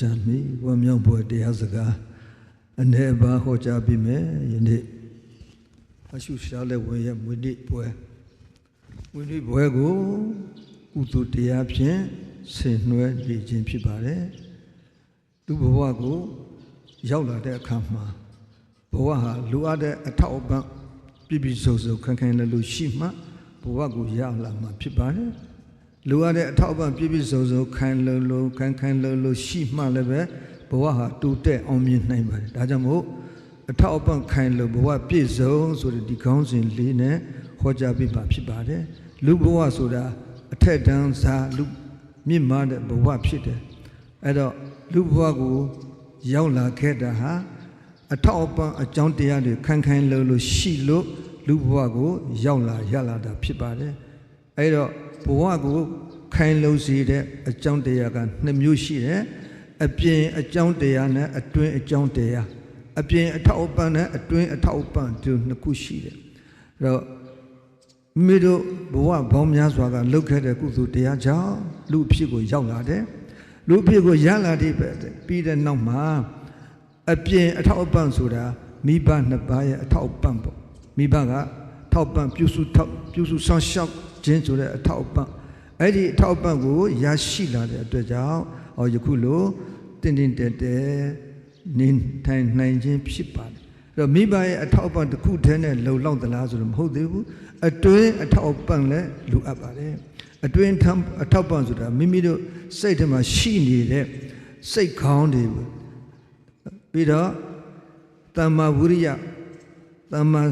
ကြမီဝမ်းမြောက်ပွဲတရားစကားအနေပါဟောကြားပြီးမယ်ယနေ့အရှုရှားလက်ဝင်ရဲ့မွေးနေ့ပွဲမွေးနေ့ပွဲကိုကုသိုလ်တရားဖြင့်ဆင်နွှဲနေခြင်းဖြစ်ပါတယ်သူဘဝကိုရောက်လာတဲ့အခါမှာဘဝဟာလူအပ်တဲ့အထောက်အပံ့ပြည့်ပြည့်စုံစုံခံခံလည်းလို့ရှိမှဘဝကိုရောက်လာမှာဖြစ်ပါတယ် လူရတဲ့အထောက်အပံ့ပြည့်ပြည့်စုံစုံခံလို့လို့ခံခံလို့လို့ရှိမှလည်းပဲဘဝဟာတူတက်အောင်မြင်နိုင်ပါတယ်ဒါကြောင့်မို့အထောက်အပံ့ခံလို့ဘဝပြည့်စုံဆိုတဲ့ဒီခေါင်းစဉ်လေးနဲ့ဟောကြားပြပါဖြစ်ပါတယ်လူဘဝဆိုတာအထက်တန်းစားလူမြင့်မားတဲ့ဘဝဖြစ်တယ်အဲ့တော့လူဘဝကိုရောက်လာခဲ့တာဟာအထောက်အပံ့အကြောင်းတရားတွေခံခံလို့လို့ရှိလို့လူဘဝကိုရောက်လာရလာတာဖြစ်ပါတယ်အဲ့တော့ ဘဝကိုခိုင်လုံစေတဲ့အကြောင်းတရားကနှစ်မျိုးရှိတယ်အပြင်အကြောင်းတရားနဲ့အတွင်းအကြောင်းတရားအပြင်အထောက်အပံ့နဲ့အတွင်းအထောက်အပံ့တို့နှစ်ခုရှိတယ်အဲ့တော့မိတို့ဘဝဘောင်းများစွာကလှုပ်ခဲ့တဲ့ကုသိုလ်တရားကြောင့်လူအဖြစ်ကိုရောက်လာတယ်လူအဖြစ်ကိုရလာတဲ့ပြီးတဲ့နောက်မှာအပြင်အထောက်အပံ့ဆိုတာမိဘနှစ်ပါးရဲ့အထောက်အပံ့ပေါ့မိဘကထောက်ပံ့ပြုစုထောက်ပြုစုဆောင်ရှောက် ခြင်းဆိုတဲ့အထောက်အပံ့အဲ့ဒီအထောက်အပံ့ကိုရရှိလာတဲ့အတွက်ကြောင့်ဟောယခုလိုတင်းတင်းတဲတဲနေထိုင်နိုင်ခြင်းဖြစ်ပါတယ်အဲ့တော့မိဘရဲ့အထောက်အပံ့တစ်ခုတည်းနဲ့လုံလောက်သလားဆိုတော့မဟုတ်သေးဘူးအတွင်းအထောက်အပံ့လည်းလိုအပ်ပါတယ်အတွင်းထအထောက်ပံ့ဆိုတာမိမိတို့စိတ်ထဲမှာရှိနေတဲ့စိတ်ခေါင်းတွေပြီးတော့တမ္မာဝိရိယတမ္မာ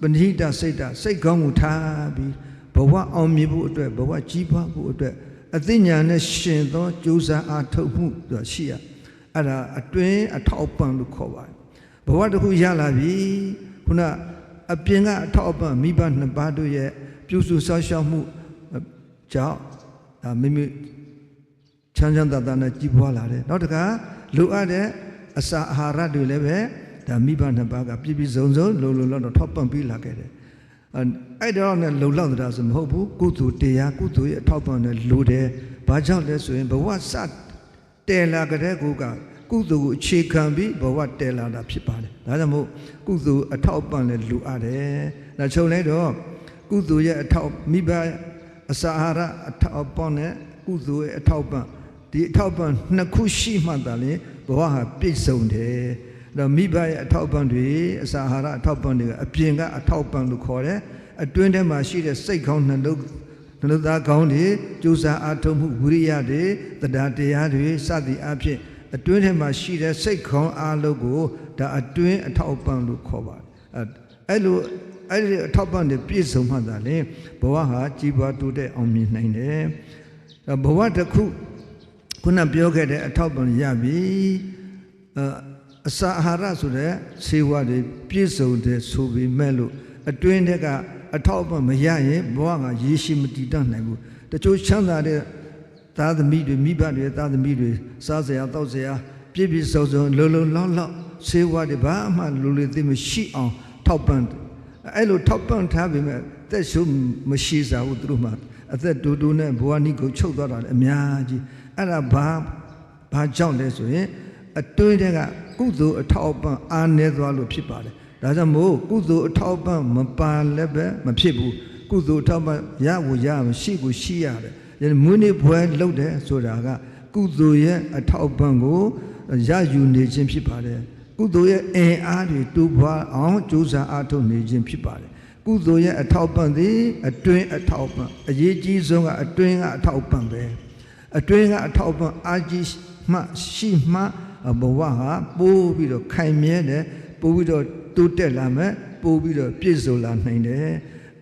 ပဏိတစိတ်ဓာတ်စိတ်ကောင်းကိုထားပြီး ဘဝအောင်မြင်ဖို့အတွက်ဘဝကြီးပွားဖို့အတွက်အသိဉာဏ်နဲ့ရှင်သောကြိုးစားအားထုတ်မှုဆိုတာရှိရအဲ့ဒါအတွင်းအထောက်ပံ့လို့ခေါ်ပါတယ်ဘဝတစ်ခုရလာပြီခုနအပြင်ကအထောက်အပံ့မိဘနှစ်ပါးတို့ရဲ့ပြုစုဆောက်ရှောက်မှုကြောင့်ဒါမိမိချမ်းချမ်းသာသာနဲ့ကြီးပွားလာတယ်နောက်တခါလိုအပ်တဲ့အစာအာဟာရတွေလည်းပဲဒါမိဘနှစ်ပါးကပြည့်ပြည့်စုံစုံလုံလုံလောက်တော့ထောက်ပံ့ပေးလာခဲ့တယ် အဲ့တော့နဲ့လုံလောက်တာဆိုမဟုတ်ဘူးကုသိုလ်တရားကုသိုလ်ရဲ့အထောက်ပံ့နဲ့လိုတယ်ဘာကြောင့်လဲဆိုရင်ဘဝစတဲလာကြတဲ့ကိုကကုသိုလ်ကိုအခြေခံပြီးဘဝတဲလာတာဖြစ်ပါတယ်ဒါကြောင့်မို့ကုသိုလ်အထောက်ပံ့နဲ့လိုအပ်တယ်ဒါချုပ်လိုက်တော့ကုသိုလ်ရဲ့အထောက်မိဘအစာအာဟာရအထောက်ပံ့နဲ့ကုသိုလ်ရဲ့အထောက်ပံ့ဒီအထောက်ပံ့နှစ်ခုရှိမှသာလေဘဝဟာပြည့်စုံတယ် တော့မိဘရဲ့အထောက်ပံ့တွေအစာအာဟာရအထောက်ပံ့တွေအပြင်ကအထောက်ပံ့လို့ခေါ်တယ်အတွင်းထဲမှာရှိတဲ့စိတ်ကောင်းနှလုံးနှလုံးသားကောင်းတွေကြိုးစားအားထုတ်မှုဝိရိယတွေတရားတရားတွေစသည်အဖြစ်အတွင်းထဲမှာရှိတဲ့စိတ်ကောင်းအားလုံးကိုဒါအတွင်းအထောက်ပံ့လို့ခေါ်ပါတယ်အဲ့လိုအဲ့ဒီအထောက်ပံ့တွေပြည့်စုံမှသာလေဘဝဟာကြီးပွားတိုးတက်အောင်မြင်နိုင်တယ်ဘဝတစ်ခုခုနပြောခဲ့တဲ့အထောက်ပံ့ရပြီအ စာအာဟာရဆိုတဲ့ဆေးဝါးတွေပြည့်စုံတဲ့ဆိုပေမဲ့လို့အတွင်းထဲကအထောက်အပံ့မရရင်ဘဝကရေရှိမတည်တတ်နိုင်ဘူးတချို့ချမ်းသာတဲ့သားသမီးတွေမိဘတွေသားသမီးတွေစားစရာတောက်စရာပြည့်ပြည့်စုံစုံလုံလုံလောက်လောက်ဆေးဝါးတွေဘာမှလူလူသိမရှိအောင်ထောက်ပံ့အဲ့လိုထောက်ပံ့ထားပေမဲ့သက်ရှုမရှိစားဘူးသူတို့မှအသက်တူတူနဲ့ဘဝနိကိုချုပ်သွားတာလည်းအများကြီးအဲ့ဒါဘာဘာကြောင့်လဲဆိုရင် အတွင်းတွေကကုသိုလ်အထောက်အပံ့အားနည်းသွားလို့ဖြစ်ပါတယ်ဒါကြောင့်မို့ကုသိုလ်အထောက်ပံ့မပါလည်းပဲမဖြစ်ဘူးကုသိုလ်အထောက်ပံ့ရဖို့ရမရှိကိုရှိရတယ်မွေးနေ့ပွဲလုပ်တယ်ဆိုတာကကုသိုလ်ရဲ့အထောက်ပံ့ကိုရယူနေခြင်းဖြစ်ပါတယ်ကုသိုလ်ရဲ့အင်အားတွေတိုးပွားအောင်ကြိုးစားအားထုတ်နေခြင်းဖြစ်ပါတယ်ကုသိုလ်ရဲ့အထောက်ပံ့သည်အတွင်းအထောက်ပံ့အရေးကြီးဆုံးကအတွင်းကအထောက်ပံ့ပဲအတွင်းကအထောက်ပံ့အားကြီးမှရှိမှ ဘဝဟာပိုးပြီးတော့ခိုင်မြဲတယ်ပိုးပြီးတော့တိုးတက်လာမယ်ပိုးပြီးတော့ပြည့်စုံလာနိုင်တယ်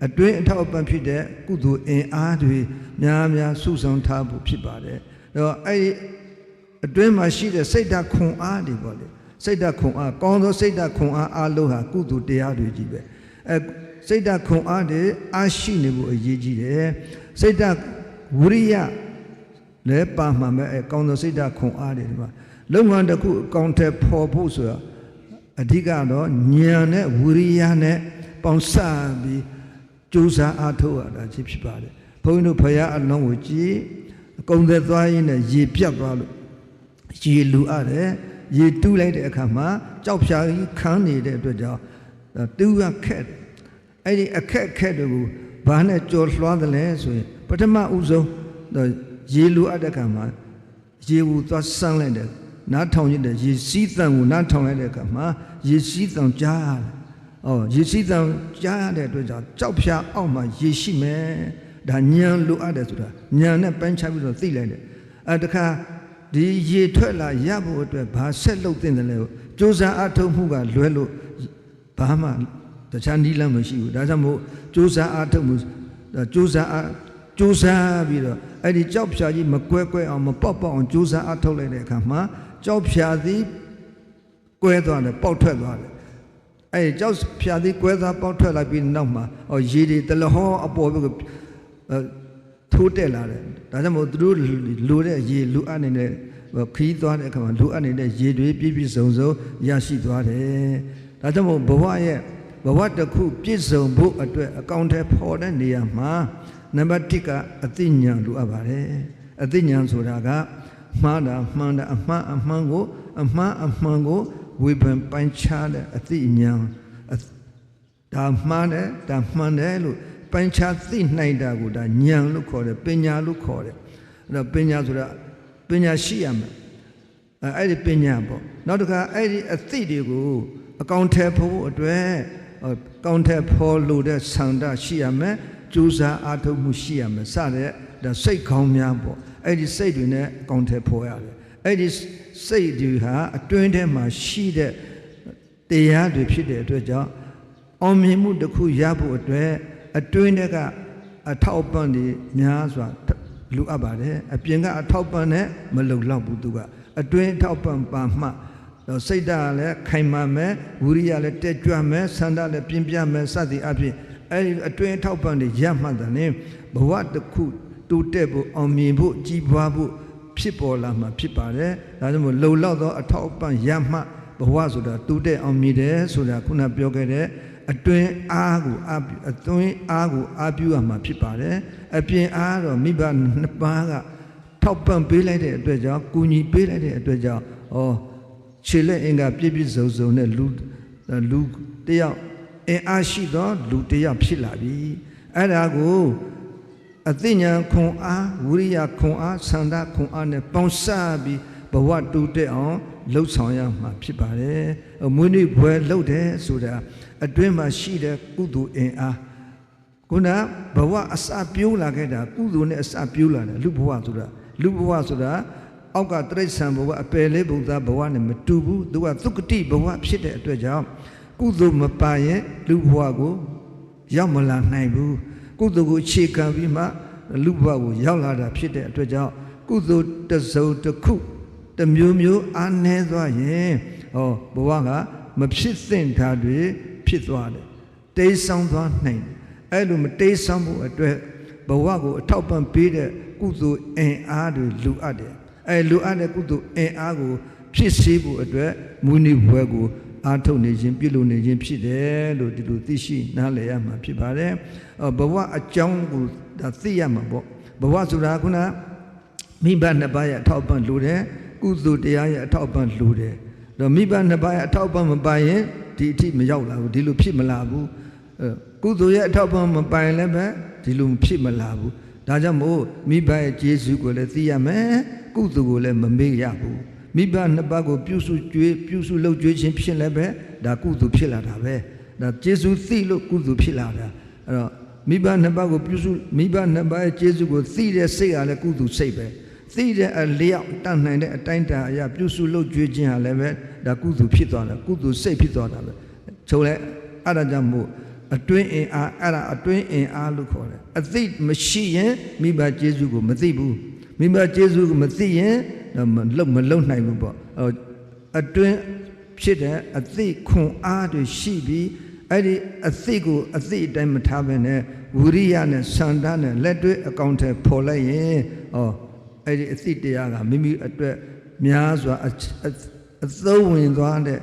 အတွင်းအထောက်အပံ့ဖြစ်တဲ့ကုသိုလ်အင်အားတွေများများစုဆောင်ထားဖို့ဖြစ်ပါတယ်အဲတော့အဲ့ဒီအတွင်းမှာရှိတဲ့စိတ်ဓာတ်ခွန်အားတွေပေါ့လေစိတ်ဓာတ်ခွန်အားကောင်းသောစိတ်ဓာတ်ခွန်အားအလုံးဟာကုသိုလ်တရားတွေကြီးပဲအဲစိတ်ဓာတ်ခွန်အားတွေအားရှိနေဖို့အရေးကြီးတယ်စိတ်ဓာတ်ဝိရိယလည်းပါမှမယ်အဲကောင်းသောစိတ်ဓာတ်ခွန်အားတွေဒီမှာ လုံငန်းတစ်ခုအကောင့်ထဲပေါ်ဖို့ဆိုတာအဓိကတော့ဉာဏ်နဲ့ဝိရိယနဲ့ပေါင်းစပ်ပြီးကြိုးစားအားထုတ်ရတာဖြစ်ဖြစ်ပါတယ်ဘုန်းကြီးတို့ဖရာအလုံးကိုကြည်အကုန်သက်သွားရင်းနဲ့ရေပြတ်သွားလို့ရေလူအပ်တယ်ရေတူးလိုက်တဲ့အခါမှာကြောက်ဖြာကြီးခန်းနေတဲ့အတွက်ကြောင့်တူးရခက်တယ်အဲ့ဒီအခက်အခက်တွေကိုဘာနဲ့ကြော်လွှားတယ်လဲဆိုရင်ပထမဦးဆုံးရေလူအပ်တဲ့အခါမှာရေဘူးသွားဆန်းလိုက်တယ် နားထောင်ရတဲ့ရေစီးတန်ကိုနားထောင်လိုက်တဲ့အခါမှာရေစီးတန်ကြားရတယ်။အော်ရေစီးတန်ကြားရတဲ့အတွက်ကြောင့်ကြောက်ဖြာအောက်မှာရေရှိမယ်။ဒါညံလိုအပ်တယ်ဆိုတာညံနဲ့ပန်းချပြီးတော့သိလိုက်တယ်။အဲတခါဒီရေထွက်လာရဖို့အတွက်ဘာဆက်လုပ်သင့်တယ်လဲကိုစူးစမ်းအထောက်မှုကလွဲလို့ဘာမှတခြားနီးလမ်းမရှိဘူး။ဒါကြောင့်မို့စူးစမ်းအထောက်မှုစူးစမ်းအစူးစမ်းပြီးတော့အဲ့ဒီကြောက်ဖြာကြီးမကွဲကွဲအောင်မပေါက်ပေါက်အောင်စူးစမ်းအထောက်လိုက်တဲ့အခါမှာ ကြောက်ဖြာသည်ကွဲသွားတယ်ပေါက်ထွက်သွားတယ်အဲ့ဒီကြောက်ဖြာသည်ကွဲသွားပေါက်ထွက်လာပြီးနောက်မှာဟောရေတွေတလဟောအပေါ်ဘက်ကထိုးတက်လာတယ်ဒါကြောင့်မို့သူတို့လိုတဲ့ရေလူအပ်နေတဲ့ခီးသွားတဲ့အခါမှာလူအပ်နေတဲ့ရေတွေပြည့်ပြည့်စုံစုံရရှိသွားတယ်ဒါကြောင့်မို့ဘဝရဲ့ဘဝတစ်ခုပြည့်စုံဖို့အတွက်အကောင့်ထဲပေါ်တဲ့နေရာမှာနံပါတ်1ကအသိဉာဏ်လိုအပ်ပါတယ်အသိဉာဏ်ဆိုတာက မှားတာမှန်တာအမှားအမှန်ကိုအမှားအမှန်ကိုဝေဖန်ပိုင်းခြားတဲ့အသိဉာဏ်ဒါမှားတယ်ဒါမှန်တယ်လို့ပိုင်းခြားသိနိုင်တာကိုဒါဉာဏ်လို့ခေါ်တယ်ပညာလို့ခေါ်တယ်အဲ့တော့ပညာဆိုတာပညာရှိရမယ်အဲ့ဒီပညာပေါ့နောက်တစ်ခါအဲ့ဒီအသိတွေကိုအကောင့်ထဲဖို့အတွက်ကောင့်ထဲဖော်လို့တဲ့ဆန္ဒရှိရမယ်ကြိုးစားအားထုတ်မှုရှိရမယ်စတဲ့ဒါစိတ်ကောင်းများပေါ့ အဲ့ဒီစိတ်တွေနဲ့အကောင့်ထဲဖော်ရတယ်အဲ့ဒီစိတ်တွေဟာအတွင်းထဲမှာရှိတဲ့တရားတွေဖြစ်တဲ့အတွက်ကြောင့်အောင်မြင်မှုတစ်ခုရဖို့အတွက်အတွင်းထဲကအထောက်ပံ့တွေများစွာလူအပ်ပါတယ်အပြင်ကအထောက်ပံ့နဲ့မလုံလောက်ဘူးသူကအတွင်းအထောက်ပံ့ပါမှတော့စိတ်ဓာတ်လည်းခိုင်မာမယ်ဝိရိယလည်းတက်ကြွမယ်ဆန္ဒလည်းပြင်းပြမယ်စသည်အပြင်အဲဒီအတွင်းထောက်ပံ့တွေရမှတ်တယ်ဘဝတစ်ခု တိုးတက်ဖို့အောင်မြင်ဖို့ကြီးပွားဖို့ဖြစ်ပေါ်လာမှာဖြစ်ပါတယ်ဒါကြောင့်မို့လုံလောက်သောအထောက်ပံ့ရမှဘဝဆိုတာတိုးတက်အောင်မြင်တယ်ဆိုတာခုနပြောခဲ့တဲ့အတွင်းအားကိုအအတွင်းအားကိုအားပြုရမှာဖြစ်ပါတယ်အပြင်အားတော့မိဘနှစ်ပါးကထောက်ပံ့ပေးလိုက်တဲ့အတွက်ကြောင့်ကူညီပေးလိုက်တဲ့အတွက်ကြောင့်ဩခြေလက်အင်္ဂါပြည့်ပြည့်စုံစုံနဲ့လူလူတယောက်အင်အားရှိသောလူတယောက်ဖြစ်လာပြီအဲ့ဒါကို အသိဉာဏ်ခွန်အားဝိရိယခွန်အားဆန္ဒခွန်အားနဲ့ပေါင်းစပ်ပြီးဘဝတူတက်အောင်လှုပ်ဆောင်ရမှာဖြစ်ပါတယ်မွေးနေ့ဘွယ်လှုပ်တယ်ဆိုတာအတွင်းမှာရှိတဲ့ကုသိုလ်အင်အားခုနဘဝအစပြိုးလာခဲ့တာကုသိုလ်နဲ့အစပြိုးလာတယ်လူဘဝဆိုတာလူဘဝဆိုတာအောက်ကတရိษံဘဝအပယ်လေးဘုရားဘဝနဲ့မတူဘူးသူကသုကတိဘဝဖြစ်တဲ့အတွက်ကြောင့်ကုသိုလ်မပါရင်လူဘဝကိုရောက်မလာနိုင်ဘူး ကုသိုလ်ကိုအခြေခံပြီးမှလူဘဝကိုရောက်လာတာဖြစ်တဲ့အတွက်ကြောင့်ကုသိုလ်တစုံတစ်ခုတမျိုးမျိုးအားနည်းသွားရင်ဟောဘဝကမဖြစ်သင့်တာတွေဖြစ်သွားတယ်တိတ်ဆောင်းသွားနိုင်တယ်အဲ့လိုမတိတ်ဆောင်းဖို့အတွက်ဘဝကိုအထောက်ပံ့ပေးတဲ့ကုသိုလ်အင်အားတွေလူအပ်တယ်အဲလူအပ်တဲ့ကုသိုလ်အင်အားကိုဖြစ်စေဖို့အတွက်မူနိဘွယ်ကိုအားထုတ်နေခြင်းပြုလုပ်နေခြင်းဖြစ်တယ်လို့ဒီလိုသိရှိနားလည်ရမှာဖြစ်ပါတယ် ဘဝအကြောင်းကိုဒါသိရမှာပေါ့ဘဝဆိုတာခုနမိဘနှစ်ပါးရဲ့အထောက်ပံ့လိုတယ်ကုသိုလ်တရားရဲ့အထောက်ပံ့လိုတယ်တော့မိဘနှစ်ပါးရဲ့အထောက်ပံ့မပါရင်ဒီအထိမရောက်လာဘူးဒီလိုဖြစ်မလာဘူးကုသိုလ်ရဲ့အထောက်ပံ့မပိုင်လည်းပဲဒီလိုဖြစ်မလာဘူးဒါကြောင့်မို့မိဘရဲ့ကျေးဇူးကိုလည်းသိရမယ်ကုသိုလ်ကိုလည်းမမေ့ရဘူးမိဘနှစ်ပါးကိုပြုစုကြွေးပြုစုလုပ်ကြွေးခြင်းဖြစ်လည်းပဲဒါကုသိုလ်ဖြစ်လာတာပဲဒါကျေးဇူးသိလို့ကုသိုလ်ဖြစ်လာတာအဲ့တော့ မိဘနှစ်ပါးကိုပြုစုမိဘနှစ်ပါးရဲ့ကျေးဇူးကိုသိတဲ့စိတ်ကလည်းကုသိုလ်စိတ်ပဲသိတဲ့အလျောက်တတ်နိုင်တဲ့အတိုင်းတန်အရာပြုစုလုပ်ကြွေးခြင်းဟာလည်းပဲဒါကုသိုလ်ဖြစ်သွားတာကုသိုလ်စိတ်ဖြစ်သွားတာပဲချုပ်လဲအဲ့ဒါကြောင့်မို့အတွင်းအင်အားအဲ့ဒါအတွင်းအင်အားလို့ခေါ်တယ်အသိမရှိရင်မိဘကျေးဇူးကိုမသိဘူးမိဘကျေးဇူးကိုမသိရင်မလုံမလုံနိုင်ဘူးပေါ့အတွင်းဖြစ်တဲ့အသိခွန်အားတွေရှိပြီး အဲ့ဒီအသိကိုအသိအတိုင်းမထားဘဲနဲ့ဝိရိယနဲ့စန္ဒနဲ့လက်တွေ့အကောင့်ထဲပေါ်လိုက်ရင်ဩအဲ့ဒီအသိတရားကမိမိအတွက်များစွာအသုံးဝင်သွားတဲ့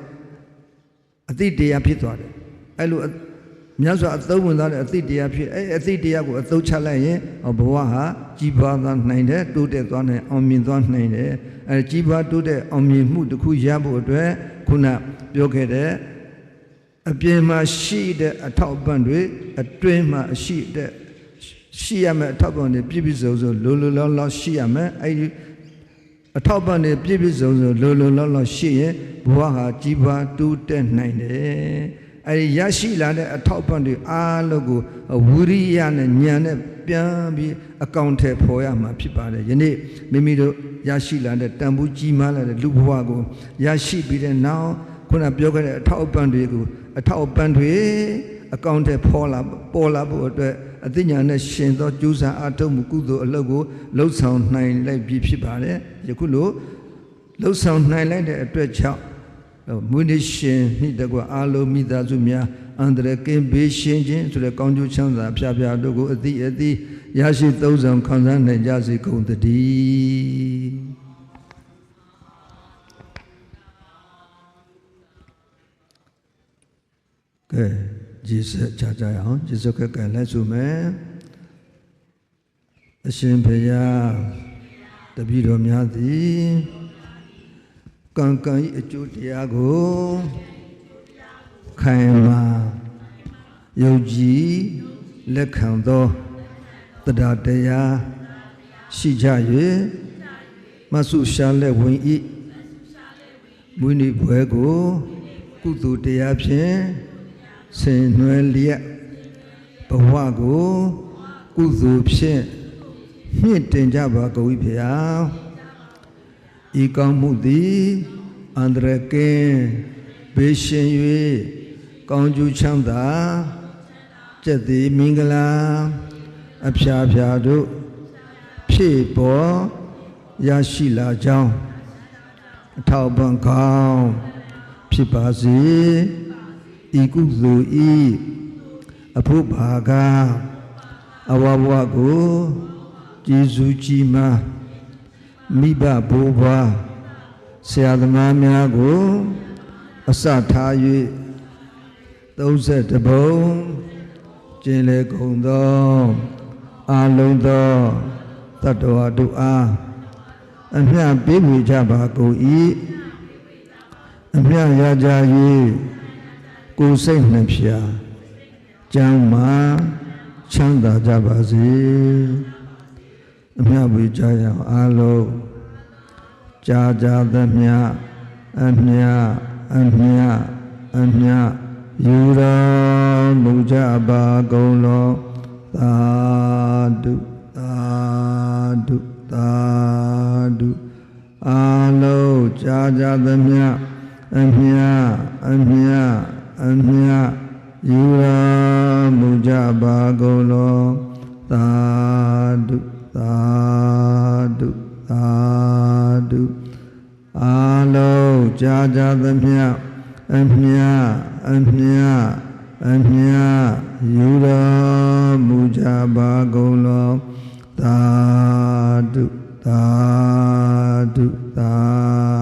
အသိတရားဖြစ်သွားတယ်အဲ့လိုမမြတ်စွာအသုံးဝင်သွားတဲ့အသိတရားဖြစ်အဲအသိတရားကိုအသုံးချလိုက်ရင်ဘဝဟာကြီးပွားသွားနိုင်တယ်တိုးတက်သွားနိုင်အောင်မြင်သွားနိုင်တယ်အဲကြီးပွားတိုးတက်အောင်မြင်မှုတစ်ခုရဖို့အတွက်ခုနပြောခဲ့တဲ့ အပြင်မှာရှိတဲ့အထောက်အပံ့တွေအတွင်းမှာရှိတဲ့ရှိရမယ့်အထောက်အပံ့တွေပြည့်ပြည့်စုံစုံလိုလိုလောလောရှိရမယ်အဲဒီအထောက်အပံ့တွေပြည့်ပြည့်စုံစုံလိုလိုလောလောရှိရင်ဘဝဟာကြီးပွားတိုးတက်နိုင်တယ်အဲဒီရရှိလာတဲ့အထောက်အပံ့တွေအားလုံးကိုဝိရိယနဲ့ဉာဏ်နဲ့ပြန်ပြီးအကောင့်ထဲပေါ်ရမှာဖြစ်ပါတယ်ယနေ့မိမိတို့ရရှိလာတဲ့တန်ဖိုးကြီးမားလာတဲ့လူဘဝကိုရရှိပြီးတဲ့နောက် ခုနပြောခဲ့တဲ့အထောက်အပံ့တွေကိုအထောက်အပံ့တွေအကောင့်ထဲပေါ်လာပေါ်လာဖို့အတွက်အသိဉာဏ်နဲ့ရှင်သောကြိုးစားအားထုတ်မှုကုသိုလ်အလုပ်ကိုလှုပ်ဆောင်နိုင်လိုက်ပြီဖြစ်ပါတယ်ယခုလိုလှုပ်ဆောင်နိုင်လိုက်တဲ့အတွက်ကြောင့်မွေးနေ့ရှင်နှိတကွအာလုံးမိသားစုများအန္တရာယ်ကင်းဘေးရှင်းခြင်းဆိုတဲ့ကောင်းကျိုးချမ်းသာဖျားဖျားတို့ကိုအတိအတိရရှိသုံးဆောင်ခံစားနိုင်ကြစေကုန်သတည်း ကဲယေရှုချာကြရအောင်ယေရှုခက်ကလက်ဆုမယ်အရှင်ဖေယတပည့်တော်များသည်ကံကံဤအကျိုးတရားကိုခိုင်မာယုံကြည်လက်ခံသောတရားတရားရှိကြ၍မဆုရှာလက်ဝင်ဤမွေးနေ့ပွဲကို ကုသိုလ်တရားဖြင့် ဆင်နွယ်လျက်ဘဝကိုကုသိုလ်ဖြင့်မြင့်တင်ကြပါကုန်၏ဖေဟာဤကောင်းမှုသည်အန္တရကင်းဘေးရှင်၍ကောင်းကျိုးချမ်းသာကျက်သည်မင်္ဂလာ အဖျားဖျားတို့ဖြည့်ပေါ်ရရှိလာကြောင်းအထောက်ပံ့ကောင်းဖြစ်ပါစေ ဤကုသိုလ်ဤအဖို့ဘာကအဝဘဝကိုကျေးဇူးကြီးမားမိဘဘိုးဘွားဆရာသမားများကိုအစထား၍30ဘုံကျင်လေကုန်သောအာလုံးသောတတ္တဝါတို့အားအမြတ်ပေးဝေကြပါကုန်၏အမြတ်ရကြ၍ ကိုယ်စိတ်နှဖျားကျမ်းမာချမ်းသာကြပါစေအမြတ်ဝေကြရအောင်အားလုံးကြာကြာသမျှအမြတ်အမြတ်အမြတ်ယူတော်မူကြပါကုန်လောသာဓုသာဓုသာဓုအာလုံးကြာကြာသမျှအမြတ်အမြတ် အမြတ်ယူတော်မူကြပါကုန်လောသာဓုသာဓုသာဓုအာလုံးကြာကြာသမျှအမြတ်အမြတ်အမြတ်ယူတော်မူကြပါကုန်လောသာဓုသာဓုသာဓု